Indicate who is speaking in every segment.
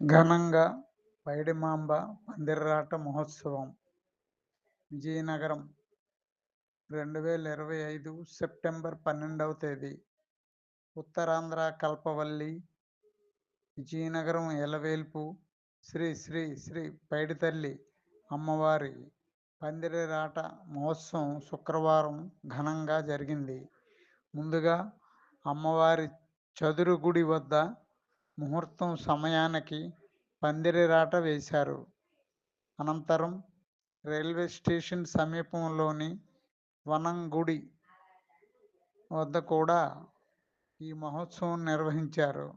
Speaker 1: ఘనంగా పైడిమాంబ పందిర్రాట మహోత్సవం. విజయనగరం రెండు వేల ఇరవై ఐదు సెప్టెంబర్ పన్నెండవ తేదీ. ఉత్తరాంధ్ర కల్పవల్లి విజయనగరం ఎలవేల్పు శ్రీ శ్రీ శ్రీ పైడితల్లి అమ్మవారి పందిరిరాట మహోత్సవం శుక్రవారం ఘనంగా జరిగింది. ముందుగా అమ్మవారి చదురు గుడి వద్ద ముహూర్తం సమయానికి పందిరిరాట వేశారు. అనంతరం రైల్వే స్టేషన్ సమీపంలోని వనంగుడి వద్ద కూడా ఈ మహోత్సవం నిర్వహించారు.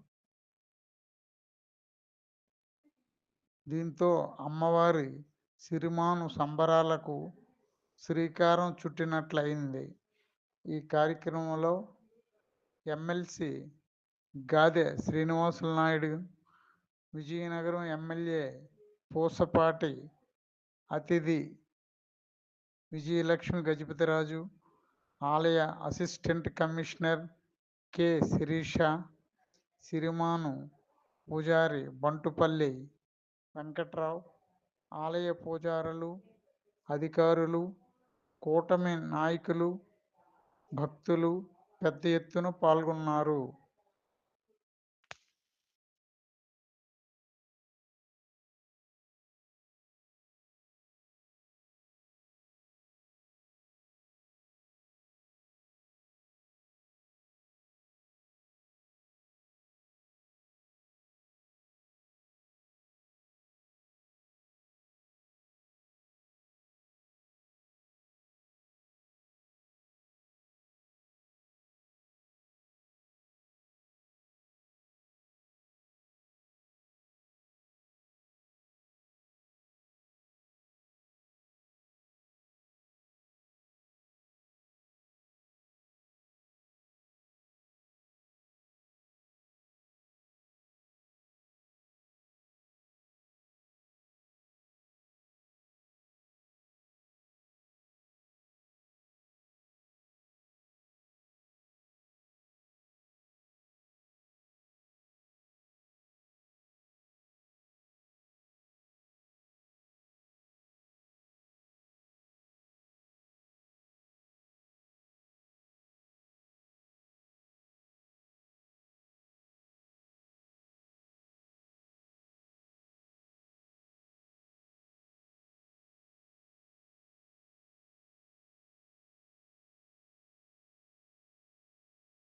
Speaker 1: దీంతో అమ్మవారి సిరిమాను సంబరాలకు శ్రీకారం చుట్టినట్లయింది. ఈ కార్యక్రమంలో ఎమ్మెల్సీ గాదె శ్రీనివాసులు నాయుడు విజయనగరం ఎమ్మెల్యే పూసపాటి అతిథి విజయలక్ష్మి గజపతిరాజు ఆలయ అసిస్టెంట్ కమిషనర్ కె. శిరీష సిరిమాను పూజారి బంటుపల్లి వెంకట్రావు ఆలయ పూజారులు అధికారులు కూటమి నాయకులు భక్తులు పెద్ద ఎత్తున పాల్గొన్నారు.